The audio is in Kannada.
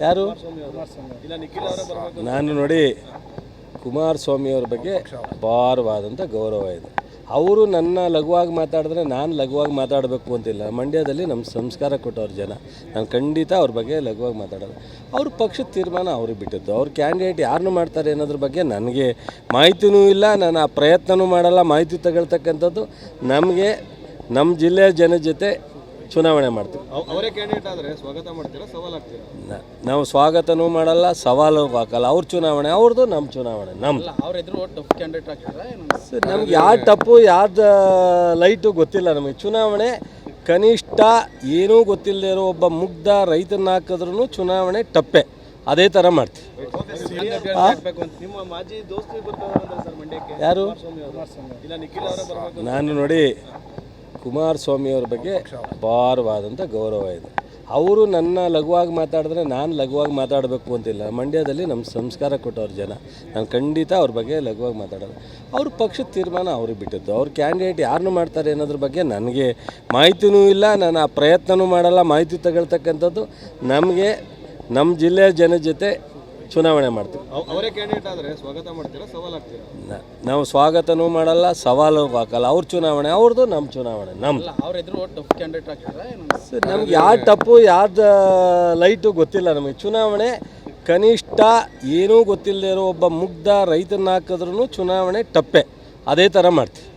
ಯಾರು? ನಾನು ನೋಡಿ ಕುಮಾರಸ್ವಾಮಿ ಅವ್ರ ಬಗ್ಗೆ ಅಪಾರವಾದಂಥ ಗೌರವ ಇದೆ. ಅವರು ನನ್ನ ಲಘುವಾಗಿ ಮಾತಾಡಿದ್ರೆ ನಾನು ಲಘುವಾಗಿ ಮಾತಾಡಬೇಕು ಅಂತಿಲ್ಲ. ಮಂಡ್ಯದಲ್ಲಿ ನಮ್ಮ ಸಂಸ್ಕಾರ ಕೊಟ್ಟವ್ರ ಜನ. ನಾನು ಖಂಡಿತ ಅವ್ರ ಬಗ್ಗೆ ಲಘುವಾಗಿ ಮಾತಾಡೋದು ಅವ್ರ ಪಕ್ಷದ ತೀರ್ಮಾನ ಅವ್ರಿಗೆ ಬಿಟ್ಟಿದ್ದು. ಅವ್ರ ಕ್ಯಾಂಡಿಡೇಟ್ ಯಾರನ್ನು ಮಾಡ್ತಾರೆ ಅನ್ನೋದ್ರ ಬಗ್ಗೆ ನನಗೆ ಮಾಹಿತಿನೂ ಇಲ್ಲ. ನಾನು ಆ ಪ್ರಯತ್ನವೂ ಮಾಡಲ್ಲ. ಮಾಹಿತಿ ತಗೊಳ್ತಕ್ಕಂಥದ್ದು ನಮಗೆ ನಮ್ಮ ಜಿಲ್ಲೆಯ ಜನ ಜೊತೆ ಚುನಾವಣೆ ಮಾಡ್ತೀವಿ. ಅವ್- ಅವರೇ ಕ್ಯಾಂಡಿಡೇಟ್ ಆದ್ರೆ ಸ್ವಾಗತ ಮಾಡ್ತೀರಾ ಸವಾಲ್ ಆಗ್ತೀರಾ ನ- ನಾವು ಸ್ವಾಗತನೂ ಮಾಡಲ್ಲ ಸವಾಲು ಹಾಕಲ್ಲ. ಅವ್ರ ಚುನಾವಣೆ ಅವ್ರದ್ದು ನಮ್ಮ ಚುನಾವಣೆ ನಮ್ಮ ಏನು? ನಮ್ಗೆ ಯಾರು ತಪ್ಪು ಯಾರ್ದು ಲೈಟು ಗೊತ್ತಿಲ್ಲ ನಮಗೆ. ಚುನಾವಣೆ ಕನಿಷ್ಠ ಏನೂ ಗೊತ್ತಿಲ್ಲದೆ ಇರೋ ಒಬ್ಬ ಮುಗ್ಧ ರೈತನ ಹಾಕಿದ್ರೂ ಚುನಾವಣೆ ಟಪ್ಪೆ. ಅದೇ ಥರ ಮಾಡ್ತೀವಿ. ಆಗ್ಬೇಕು ಅಂತ. ನಿಮ್ಮ ಮಾಜಿ ದೋಸ್ತಿ ಬರ್ತಾರೆ ಸರ್ ಮಂಡ್ಯಕ್ಕೆ? ಯಾರು? ಇಲ್ಲ ನಿಖಿಲ್ ಅವರೇ ಬರಬೇಕು ನಾನು ನೋಡಿ ಕುಮಾರಸ್ವಾಮಿ ಅವ್ರ ಬಗ್ಗೆ ಅಪಾರವಾದಂಥ ಗೌರವ ಇದೆ. ಅವರು ನನ್ನ ಲಘುವಾಗಿ ಮಾತಾಡಿದ್ರೆ ನಾನು ಲಘುವಾಗಿ ಮಾತಾಡಬೇಕು ಅಂತಿಲ್ಲ. ಮಂಡ್ಯದಲ್ಲಿ ನಮ್ಮ ಸಂಸ್ಕಾರ ಕೊಟ್ಟವ್ರ ಜನ. ನಾನು ಖಂಡಿತ ಅವ್ರ ಬಗ್ಗೆ ಲಘುವಾಗಿ ಮಾತಾಡೋದು ಅವ್ರ ಪಕ್ಷದ ತೀರ್ಮಾನ ಅವ್ರಿಗೆ ಬಿಟ್ಟಿದ್ದು. ಅವ್ರ ಕ್ಯಾಂಡಿಡೇಟ್ ಯಾರನ್ನು ಮಾಡ್ತಾರೆ ಅನ್ನೋದ್ರ ಬಗ್ಗೆ ನನಗೆ ಮಾಹಿತಿನೂ ಇಲ್ಲ. ನಾನು ಆ ಪ್ರಯತ್ನವೂ ಮಾಡಲ್ಲ. ಮಾಹಿತಿ ತಗೊಳ್ತಕ್ಕಂಥದ್ದು ನಮಗೆ ನಮ್ಮ ಜಿಲ್ಲೆಯ ಜನ ಜೊತೆ ಚುನಾವಣೆ ಮಾಡ್ತೀವಿ. ಅವ್- ಅವರೇ ಕ್ಯಾಂಡಿಡೇಟ್ ಆದ್ರೆ ಸ್ವಾಗತ ಮಾಡ್ತೀರಾ ಸವಾಲ್ ಆಗ್ತೀರಾ ನ- ನಾವು ಸ್ವಾಗತನೂ ಮಾಡಲ್ಲ ಸವಾಲು ಹಾಕಲ್ಲ. ಅವ್ರ ಚುನಾವಣೆ ಅವ್ರದ್ದು ನಮ್ಮ ಚುನಾವಣೆ ನಮ್ಮ ಅವ್ರ ಎದುರು ಟಫ್ ಕ್ಯಾಂಡಿಡೇಟ್ ನಮ್ಗೆ ಯಾರು ತಪ್ಪು ಯಾರ್ದು ಲೈಟು ಗೊತ್ತಿಲ್ಲ ನಮಗೆ. ಚುನಾವಣೆ ಕನಿಷ್ಠ ಏನೂ ಗೊತ್ತಿಲ್ಲದೆ ಇರೋ ಒಬ್ಬ ಮುಗ್ಧ ರೈತನ ಹಾಕಿದ್ರೂ ಚುನಾವಣೆ ತಪ್ಪೆ. ಅದೇ ಥರ ಮಾಡ್ತೀವಿ.